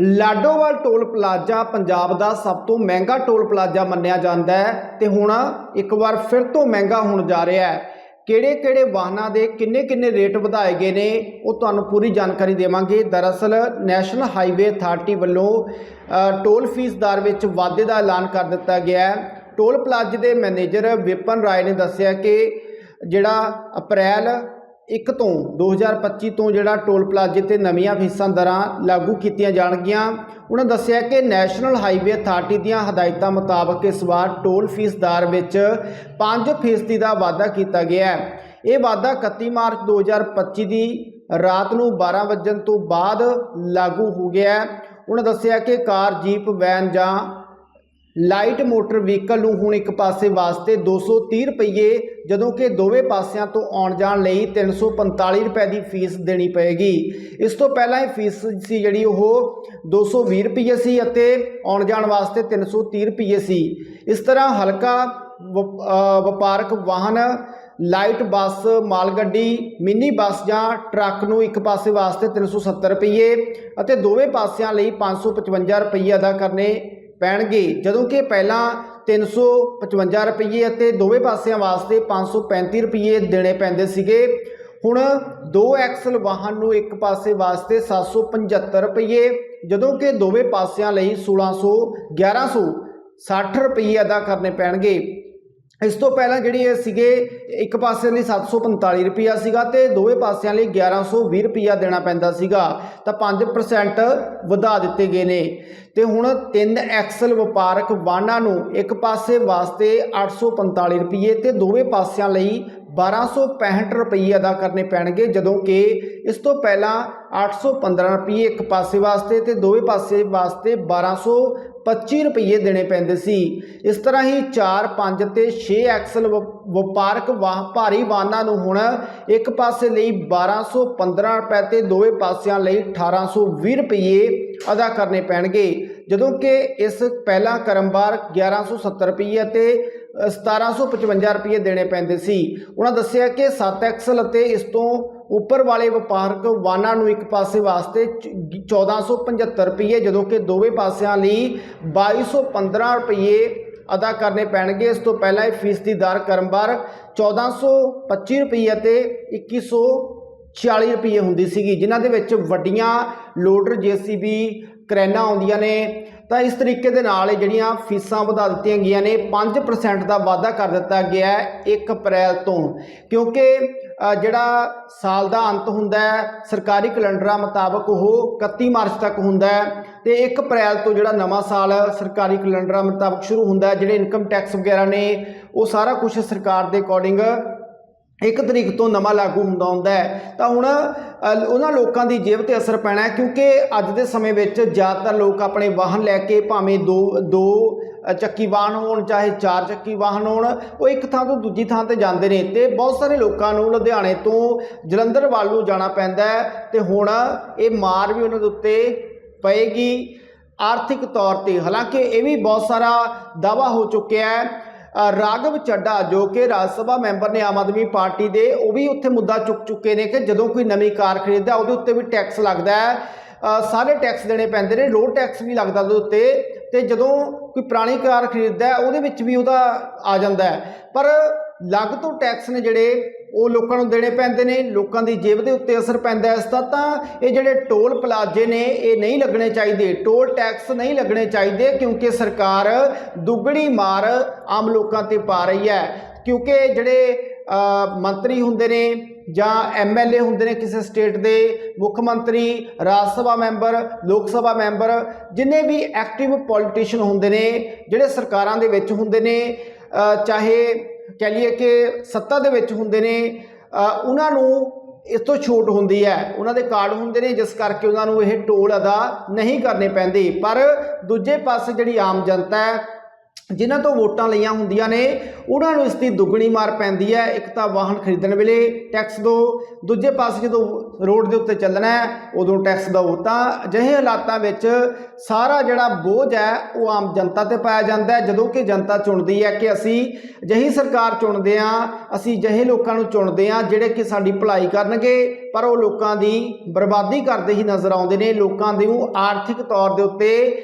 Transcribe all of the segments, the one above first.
Ladowal toll plaza Punjab ਦਾ ਸਭ ਤੋਂ ਮਹਿੰਗਾ ਟੋਲ ਪਲਾਜ਼ਾ ਮੰਨਿਆ ਜਾਂਦਾ ਹੈ ਤੇ ਹੁਣ ਇੱਕ ਵਾਰ ਫਿਰ ਤੋਂ ਮਹਿੰਗਾ ਹੋਣ ਜਾ ਰਿਹਾ ਹੈ। ਕਿਹੜੇ-ਕਿਹੜੇ ਵਾਹਨਾਂ ਦੇ ਕਿੰਨੇ-ਕਿੰਨੇ ਰੇਟ ਵਧਾਏ ਗਏ ਨੇ, ਉਹ ਤੁਹਾਨੂੰ ਪੂਰੀ ਜਾਣਕਾਰੀ ਦੇਵਾਂਗੇ। ਦਰਅਸਲ ਨੈਸ਼ਨਲ ਹਾਈਵੇ ਅਥਾਰਟੀ ਵੱਲੋਂ ਟੋਲ ਫੀਸ ਦਰ ਵਿੱਚ ਵਾਧੇ ਦਾ ਐਲਾਨ ਕਰ ਦਿੱਤਾ ਗਿਆ ਹੈ। ਟੋਲ ਪਲਾਜ਼ੇ ਦੇ ਮੈਨੇਜਰ ਵਿਪਨ ਰਾਏ ਨੇ ਦੱਸਿਆ ਕਿ ਜਿਹੜਾ ਅਪ੍ਰੈਲ 1 ਤੋਂ 2025 ਤੋਂ ਜਿਹੜਾ ਟੋਲ ਪਲਾਜ਼ੇ ਤੇ ਨਵੀਆਂ ਫੀਸਾਂ ਦਰਾਂ ਲਾਗੂ ਕੀਤੀਆਂ ਜਾਣਗੀਆਂ। ਉਹਨਾਂ ਦੱਸਿਆ ਕਿ ਨੈਸ਼ਨਲ ਹਾਈਵੇ ਅਥਾਰਟੀ ਦੀਆਂ ਹਦਾਇਤਾਂ ਮੁਤਾਬਕ ਇਸ ਵਾਰ ਟੋਲ ਫੀਸ ਦਰ ਵਿੱਚ 5% ਦਾ ਵਾਧਾ ਕੀਤਾ ਗਿਆ ਹੈ। ਇਹ ਵਾਧਾ 31 ਮਾਰਚ 2025 ਦੀ ਰਾਤ ਨੂੰ 12 ਵਜੇ ਤੋਂ ਬਾਅਦ ਲਾਗੂ ਹੋ ਗਿਆ ਹੈ। ਉਹਨਾਂ ਦੱਸਿਆ ਕਿ ਕਾਰ, ਜੀਪ, ਵੈਨ ਜਾਂ ਲਾਈਟ ਮੋਟਰ ਵਹੀਕਲ ਨੂੰ ਹੁਣ ਇੱਕ ਪਾਸੇ ਵਾਸਤੇ 230 ਰੁਪਏ ਜਦੋਂ ਕਿ ਦੋਵੇਂ ਪਾਸਿਆਂ ਤੋਂ ਆਉਣ ਜਾਣ ਲਈ 345 ਰੁਪਏ ਦੀ ਫੀਸ ਦੇਣੀ ਪਏਗੀ। ਇਸ ਤੋਂ ਪਹਿਲਾਂ ਇਹ ਫੀਸ ਸੀ ਜਿਹੜੀ ਉਹ 220 ਰੁਪਏ ਸੀ ਅਤੇ ਆਉਣ ਜਾਣ ਵਾਸਤੇ 330 ਰੁਪਏ ਸੀ। ਇਸ ਤਰ੍ਹਾਂ ਹਲਕਾ ਵਪ- ਵਪਾਰਕ ਵਾਹਨ, ਲਾਈਟ ਬੱਸ ਮਾਲ ਗੱਡੀ ਮਿੰਨੀ ਬੱਸ ਜਾਂ ਟਰੱਕ ਨੂੰ ਇੱਕ ਪਾਸੇ ਵਾਸਤੇ 370 ਰੁਪਏ ਅਤੇ ਦੋਵੇਂ ਪਾਸਿਆਂ ਲਈ 555 ਰੁਪਏ ਅਦਾ ਕਰਨੇ ਪੈਣਗੇ। ਜਦੋਂ ਕਿ ਪਹਿਲਾਂ 355 ਰੁਪਏ ਅਤੇ ਦੋਵੇਂ ਪਾਸਿਆਂ ਵਾਸਤੇ 535 ਰੁਪਏ ਦੇਣੇ ਪੈਂਦੇ ਸੀਗੇ। ਹੁਣ ਦੋ ਐਕਸਲ ਵਾਹਨ ਨੂੰ ਇੱਕ ਪਾਸੇ ਵਾਸਤੇ 775 ਰੁਪਏ ਜਦੋਂ ਕਿ ਦੋਵੇਂ ਪਾਸਿਆਂ ਲਈ 1600 1160 ਰੁਪਏ ਅਦਾ ਕਰਨੇ ਪੈਣਗੇ। ਇਸ ਤੋਂ ਪਹਿਲਾਂ ਜਿਹੜੀ ਇਹ ਸੀਗੇ, ਇੱਕ ਪਾਸੇ ਲਈ 745 ਰੁਪਿਆ ਸੀਗਾ ਤੇ ਦੋਵੇਂ ਪਾਸਿਆਂ ਲਈ 1120 ਰੁਪਿਆ ਦੇਣਾ ਪੈਂਦਾ ਸੀਗਾ। ਤਾਂ 5% ਵਧਾ ਦਿੱਤੇ ਗਏ ਨੇ। ਤੇ ਹੁਣ ਤਿੰਨ ਐਕਸਲ ਵਪਾਰਕ ਵਾਹਨਾਂ ਨੂੰ ਇੱਕ ਪਾਸੇ ਵਾਸਤੇ 845 ਰੁਪਏ ਤੇ ਦੋਵੇਂ ਪਾਸਿਆਂ ਲਈ 1265 ਰੁਪਏ ਅਦਾ ਕਰਨੇ ਪੈਣਗੇ, ਜਦੋਂ ਕਿ ਇਸ ਤੋਂ ਪਹਿਲਾਂ 815 ਰੁਪਏ ਇੱਕ ਪਾਸੇ ਵਾਸਤੇ ਤੇ ਦੋਵੇਂ ਪਾਸੇ ਵਾਸਤੇ 1225 ਰੁਪਏ ਦੇਣੇ ਪੈਂਦੇ ਸੀ। ਇਸ ਤਰ੍ਹਾਂ ਹੀ 4 5 ਤੇ 6 ਐਕਸਲ ਵ- ਵਪਾਰਕ ਵਾਹ ਭਾਰੀ ਵਾਹਨਾਂ ਨੂੰ ਹੁਣ ਇੱਕ ਪਾਸੇ ਲਈ 1215 ਰੁਪਏ ਤੇ ਦੋਵੇਂ ਪਾਸਿਆਂ ਲਈ 1820 ਰੁਪਏ ਅਦਾ ਕਰਨੇ ਪੈਣਗੇ। ਜਦੋਂ ਕਿ ਇਸ ਪਹਿਲਾ ਕਰਮਵਾਰ 1170 ਰੁਪਏ ਤੇ ਅ, 1755 ਰੁਪਏ ਦੇਣੇ ਪੈਂਦੇ ਸੀ। ਉਹਨਾਂ ਦੱਸਿਆ ਕਿ 7 ਐਕਸਲ ਅਤੇ ਇਸ ਤੋਂ ਉੱਪਰ ਵਾਲੇ ਵਪਾਰਕ ਵਾਹਨਾਂ ਨੂੰ ਇੱਕ ਪਾਸੇ ਵਾਸਤੇ ਚ- 1475 ਰੁਪਏ ਜਦੋਂ ਕਿ ਦੋਵੇਂ ਪਾਸਿਆਂ ਲਈ 2215 ਰੁਪਏ ਅਦਾ ਕਰਨੇ ਪੈਣਗੇ। ਇਸ ਤੋਂ ਪਹਿਲਾਂ ਇਹ ਫੀਸ ਦੀ ਦਰ ਕਰਮਵਾਰ 1425 ਰੁਪਏ ਅਤੇ 2146 ਰੁਪਏ ਹੁੰਦੀ ਸੀਗੀ, ਜਿਨ੍ਹਾਂ ਦੇ ਵਿੱਚ ਵੱਡੀਆਂ ਲੋਡਰ ਜੀਸੀਬੀ ਕਰੈਨਾ ਆਉਂਦੀਆਂ ਨੇ। ਤਾਂ ਇਸ ਤਰੀਕੇ ਦੇ ਨਾਲ ਇਹ ਜਿਹੜੀਆਂ ਫੀਸਾਂ ਵਧਾ ਦਿੱਤੀਆਂ ਗਈਆਂ ਨੇ 5% ਦਾ ਵਾਧਾ ਕਰ ਦਿੱਤਾ ਗਿਆ ਹੈ 1 ਅਪ੍ਰੈਲ ਤੋਂ। ਕਿਉਂਕਿ ਜਿਹੜਾ ਸਾਲ ਦਾ ਅੰਤ ਹੁੰਦਾ ਹੈ, ਸਰਕਾਰੀ ਕੈਲੰਡਰਾਂ ਮੁਤਾਬਕ ਉਹ 31 ਮਾਰਚ ਤੱਕ ਹੁੰਦਾ ਹੈ ਤੇ 1 ਅਪ੍ਰੈਲ ਤੋਂ ਜਿਹੜਾ ਨਵਾਂ ਸਾਲ ਸਰਕਾਰੀ ਕੈਲੰਡਰਾਂ ਮੁਤਾਬਕ ਸ਼ੁਰੂ ਹੁੰਦਾ ਹੈ, ਜਿਹੜੇ ਇਨਕਮ ਟੈਕਸ ਵਗੈਰਾ ਨੇ, ਉਹ ਸਾਰਾ ਕੁਝ ਸਰਕਾਰ ਦੇ ਅਕੋਰਡਿੰਗ ਇੱਕ ਤਰੀਕ ਤੋਂ ਨਵਾਂ ਲਾਗੂ ਹੁੰਦਾ ਹੁੰਦਾ ਹੈ। ਤਾਂ ਹੁਣ ਉਹਨਾਂ ਲੋਕਾਂ ਦੀ ਜੇਬ ਤੇ ਅਸਰ ਪੈਣਾ ਕਿਉਂਕਿ ਅੱਜ ਦੇ ਸਮੇਂ ਵਿੱਚ ਜ਼ਿਆਦਾਤਰ ਲੋਕ ਆਪਣੇ ਵਾਹਨ ਲੈ ਕੇ ਭਾਵੇਂ ਦੋ ਦੋ ਚੱਕੀ ਵਾਹਨ ਹੋਣ ਚਾਹੇ ਚਾਰ ਚੱਕੀ ਵਾਹਨ ਹੋਣ ਉਹ ਇੱਕ ਥਾਂ ਤੋਂ ਦੂਜੀ ਥਾਂ ਤੇ ਜਾਂਦੇ ਨੇ। ਤੇ ਬਹੁਤ ਸਾਰੇ ਲੋਕਾਂ ਨੂੰ ਲੁਧਿਆਣੇ ਤੋਂ ਜਲੰਧਰ ਵੱਲ ਨੂੰ ਜਾਣਾ ਪੈਂਦਾ ਹੈ ਤੇ ਹੁਣ ਇਹ ਮਾਰ ਵੀ ਉਹਨਾਂ ਦੇ ਉੱਤੇ ਪਏਗੀ ਆਰਥਿਕ ਤੌਰ ਤੇ। ਹਾਲਾਂਕਿ ਇਹ ਵੀ ਬਹੁਤ ਸਾਰਾ ਦਾਵਾ ਹੋ ਚੁੱਕਿਆ ਹੈ। ਅ, ਰਾਘਵ ਚੱਡਾ ਜੋ ਕਿ ਰਾਜ ਸਭਾ ਮੈਂਬਰ ਨੇ ਆਮ ਆਦਮੀ ਪਾਰਟੀ ਦੇ ਉਹ ਵੀ ਉੱਥੇ ਮੁੱਦਾ ਚੁੱਕ ਚੁੱਕੇ ਨੇ ਕਿ ਜਦੋਂ ਕੋਈ ਨਵੀਂ ਕਾਰ ਖਰੀਦਦਾ ਉਹਦੇ ਉੱਤੇ ਵੀ ਟੈਕਸ ਲੱਗਦਾ ਹੈ। ਸਾਰੇ ਟੈਕਸ ਦੇਣੇ ਪੈਂਦੇ ਨੇ ਰੋਡ ਟੈਕਸ ਵੀ ਲੱਗਦਾ ਉਹਦੇ ਉੱਤੇ। ਤੇ ਜਦੋਂ ਕੋਈ ਪੁਰਾਣੀ ਕਾਰ ਖਰੀਦਦਾ ਉਹਦੇ ਵਿੱਚ ਵੀ ਉਹਦਾ ਆ ਜਾਂਦਾ ਪਰ ਲੱਗ ਤੋਂ ਟੈਕਸ ਨੇ ਜਿਹੜੇ, ਉਹ ਲੋਕਾਂ ਨੂੰ ਦੇਣੇ ਪੈਂਦੇ ਨੇ, ਲੋਕਾਂ ਦੀ ਜੇਬ ਦੇ ਉੱਤੇ ਅਸਰ ਪੈਂਦਾ ਹੈ। ਇਸ ਦਾ ਤਾਂ ਇਹ ਜਿਹੜੇ ਟੋਲ ਪਲਾਜ਼ੇ ਨੇ, ਇਹ ਨਹੀਂ ਲੱਗਣੇ ਚਾਹੀਦੇ। ਟੋਲ ਟੈਕਸ ਨਹੀਂ ਲੱਗਣੇ ਚਾਹੀਦੇ, ਕਿਉਂਕਿ ਸਰਕਾਰ ਦੁੱਗਣੀ ਮਾਰ ਆਮ ਲੋਕਾਂ ਤੇ ਪਾ ਰਹੀ ਹੈ। ਕਿਉਂਕਿ ਜਿਹੜੇ ਮੰਤਰੀ ਹੁੰਦੇ ਨੇ ਜਾਂ ਐਮਐਲਏ ਹੁੰਦੇ ਨੇ ਕਿਸੇ ਸਟੇਟ ਦੇ ਮੁੱਖ ਮੰਤਰੀ, ਰਾਜ ਸਭਾ ਮੈਂਬਰ, ਲੋਕ ਸਭਾ ਮੈਂਬਰ, ਜਿੰਨੇ ਵੀ ਐਕਟਿਵ ਪੋਲੀਟੀਸ਼ੀਅਨ ਹੁੰਦੇ ਨੇ, ਜਿਹੜੇ ਸਰਕਾਰਾਂ ਦੇ ਵਿੱਚ ਹੁੰਦੇ ਨੇ ਚਾਹੇ ਕਹਿ ਲਈਏ ਕਿ ਸੱਤਾ ਦੇ ਵਿੱਚ ਹੁੰਦੇ ਨੇ ਉਹਨਾਂ ਨੂੰ ਇਸ ਤੋਂ ਛੋਟ ਹੁੰਦੀ ਹੈ। ਉਹਨਾਂ ਦੇ ਕਾਰਡ ਹੁੰਦੇ ਨੇ, ਜਿਸ ਕਰਕੇ ਉਹਨਾਂ ਨੂੰ ਇਹ ਟੋਲ ਅਦਾ ਨਹੀਂ ਕਰਨੇ ਪੈਂਦੇ। ਪਰ ਦੂਜੇ ਪਾਸੇ ਜਿਹੜੀ ਆਮ ਜਨਤਾ ਹੈ ਜਿਨ੍ਹਾਂ ਤੋਂ ਵੋਟਾਂ ਲਈਆਂ ਹੁੰਦੀਆਂ ਨੇ, ਉਹਨਾਂ ਨੂੰ ਇਸ ਦੀ ਦੁੱਗਣੀ ਮਾਰ ਪੈਂਦੀ ਹੈ। ਇੱਕ ਤਾਂ ਵਾਹਨ ਖਰੀਦਣ ਵੇਲੇ ਟੈਕਸ ਦੋ, ਦੂਜੇ ਪਾਸੇ ਜਦੋਂ ਰੋਡ ਦੇ ਉੱਤੇ ਚੱਲਣਾ ਹੈ ਉਦੋਂ ਟੈਕਸ ਦਿਓ ਤਾਂ ਅਜਿਹੇ ਹਾਲਾਤਾਂ ਵਿੱਚ ਸਾਰਾ ਜਿਹੜਾ ਬੋਝ ਹੈ ਉਹ ਆਮ ਜਨਤਾ ਤੇ ਪਾਇਆ ਜਾਂਦਾ ਹੈ। ਜਦੋਂ ਕਿ ਜਨਤਾ ਚੁਣਦੀ ਹੈ ਕਿ ਅਸੀਂ ਅਜਿਹੀ ਸਰਕਾਰ ਚੁਣਦੇ ਹਾਂ ਅਸੀਂ ਅਜਿਹੇ ਲੋਕਾਂ ਨੂੰ ਚੁਣਦੇ ਹਾਂ ਜਿਹੜੇ ਕਿ ਸਾਡੀ ਭਲਾਈ ਕਰਨਗੇ ਪਰ ਉਹ ਲੋਕਾਂ ਦੀ ਬਰਬਾਦੀ ਕਰਦੇ ਹੀ ਨਜ਼ਰ ਆਉਂਦੇ ਨੇ ਲੋਕਾਂ ਦੇ ਨੂੰ ਆਰਥਿਕ ਤੌਰ ਦੇ ਉੱਤੇ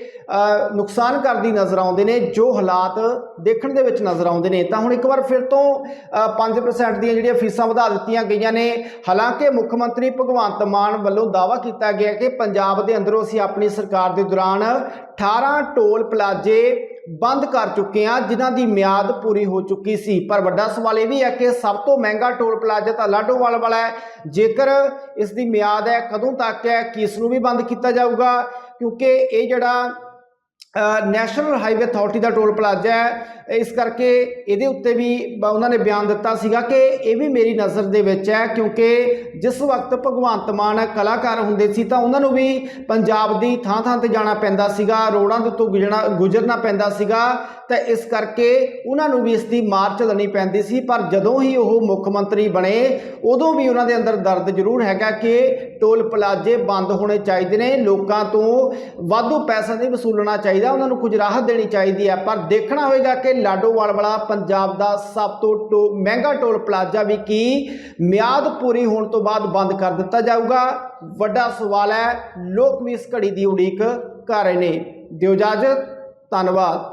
ਨੁਕਸਾਨ ਕਰਦੀ ਨਜ਼ਰ ਆਉਂਦੇ ਨੇ ਜੋ ਹਾਲਾਤ ਦੇਖਣ ਦੇ ਵਿੱਚ ਨਜ਼ਰ ਆਉਂਦੇ ਨੇ। ਤਾਂ ਹੁਣ ਇੱਕ ਵਾਰ ਫਿਰ ਤੋਂ ਅ, 5% ਦੀਆਂ ਜਿਹੜੀਆਂ ਫੀਸਾਂ ਵਧਾ ਦਿੱਤੀਆਂ ਗਈਆਂ ਨੇ ਹਾਲਾਂਕਿ ਮੁੱਖ ਮੰਤਰੀ ਭਗਵੰਤ ਮਾਨ ਵੱਲੋਂ ਦਾਅਵਾ ਕੀਤਾ ਗਿਆ ਕਿ ਪੰਜਾਬ ਦੇ ਅੰਦਰੋਂ ਅਸੀਂ ਆਪਣੀ ਸਰਕਾਰ ਦੇ ਦੌਰਾਨ 18 ਟੋਲ ਪਲਾਜ਼ੇ ਬੰਦ ਕਰ ਚੁੱਕੇ ਹਾਂ, ਜਿਨ੍ਹਾਂ ਦੀ ਮਿਆਦ ਪੂਰੀ ਹੋ ਚੁੱਕੀ ਸੀ। ਪਰ ਵੱਡਾ ਸਵਾਲ ਇਹ ਵੀ ਹੈ ਕਿ ਸਭ ਤੋਂ ਮਹਿੰਗਾ ਟੋਲ ਪਲਾਜ਼ਾ ਤਾਂ ਲਾਡੋਵਾਲ ਵਾਲਾ ਹੈ। ਜੇਕਰ ਇਸ ਦੀ ਮਿਆਦ ਹੈ, ਕਦੋਂ ਤੱਕ ਹੈ, ਕਿਸ ਨੂੰ ਵੀ ਬੰਦ ਕੀਤਾ ਜਾਊਗਾ? ਕਿਉਂਕਿ ਇਹ ਜਿਹੜਾ ਨੈਸ਼ਨਲ ਹਾਈਵੇ ਅਥਾਰਟੀ ਦਾ ਟੋਲ ਪਲਾਜ਼ਾ ਹੈ। ਇਸ ਕਰਕੇ ਇਹਦੇ ਉੱਤੇ ਵੀ ਉਹਨਾਂ ਨੇ ਬਿਆਨ ਦਿੱਤਾ ਸੀਗਾ ਕਿ ਇਹ ਵੀ ਮੇਰੀ ਨਜ਼ਰ ਦੇ ਵਿੱਚ ਹੈ ਕਿਉਂਕਿ ਜਿਸ ਵਕਤ ਭਗਵੰਤ ਮਾਨ ਕਲਾਕਾਰ ਹੁੰਦੇ ਸੀ ਤਾਂ ਉਹਨਾਂ ਨੂੰ ਵੀ ਪੰਜਾਬ ਦੀ ਥਾਂ ਥਾਂ ਤੇ ਜਾਣਾ ਪੈਂਦਾ ਸੀਗਾ, ਰੋਡਾਂ ਦੇ ਉੱਤੋਂ ਗੁਜ਼ਰਨਾ ਗੁਜ਼ਰਨਾ ਪੈਂਦਾ ਸੀਗਾ। ਤਾਂ ਇਸ ਕਰਕੇ ਉਹਨਾਂ ਨੂੰ ਵੀ ਇਸ ਦੀ ਮਾਰ ਝੱਲਣੀ ਪੈਂਦੀ ਸੀ। ਪਰ ਜਦੋਂ ਹੀ ਉਹ ਮੁੱਖ ਮੰਤਰੀ ਬਣੇ, ਉਦੋਂ ਵੀ ਉਹਨਾਂ ਦੇ ਅੰਦਰ ਦਰਦ ਜ਼ਰੂਰ ਹੈਗਾ ਕਿ ਟੋਲ ਪਲਾਜ਼ੇ ਬੰਦ ਹੋਣੇ ਚਾਹੀਦੇ ਨੇ। ਲੋਕਾਂ ਤੋਂ ਵਾਧੂ ਪੈਸਾ ਨਹੀਂ ਵਸੂਲਣਾ ਚਾਹੀਦਾ ਉਹਨਾਂ ਨੂੰ ਕੁਝ ਰਾਹਤ ਦੇਣੀ ਚਾਹੀਦੀ ਹੈ, ਪਰ ਦੇਖਣਾ ਹੋਏਗਾ ਕਿ ਲਾਡੋਵਾਲ ਵਾਲਾ ਪੰਜਾਬ ਦਾ ਸਭ ਤੋਂ ਟੋ- ਮਹਿੰਗਾ ਟੋਲ ਪਲਾਜ਼ਾ ਵੀ ਕੀ ਮਿਆਦ ਪੂਰੀ ਹੋਣ ਤੋਂ ਬਾਅਦ ਬੰਦ ਕਰ ਦਿੱਤਾ ਜਾਊਗਾ। ਵੱਡਾ ਸਵਾਲ ਹੈ, ਲੋਕ ਵੀ ਇਸ ਘੜੀ ਦੀ ਉਡੀਕ ਕਰ ਰਹੇ ਨੇ। ਦਿਓ ਇਜਾਜ਼ਤ, ਧੰਨਵਾਦ।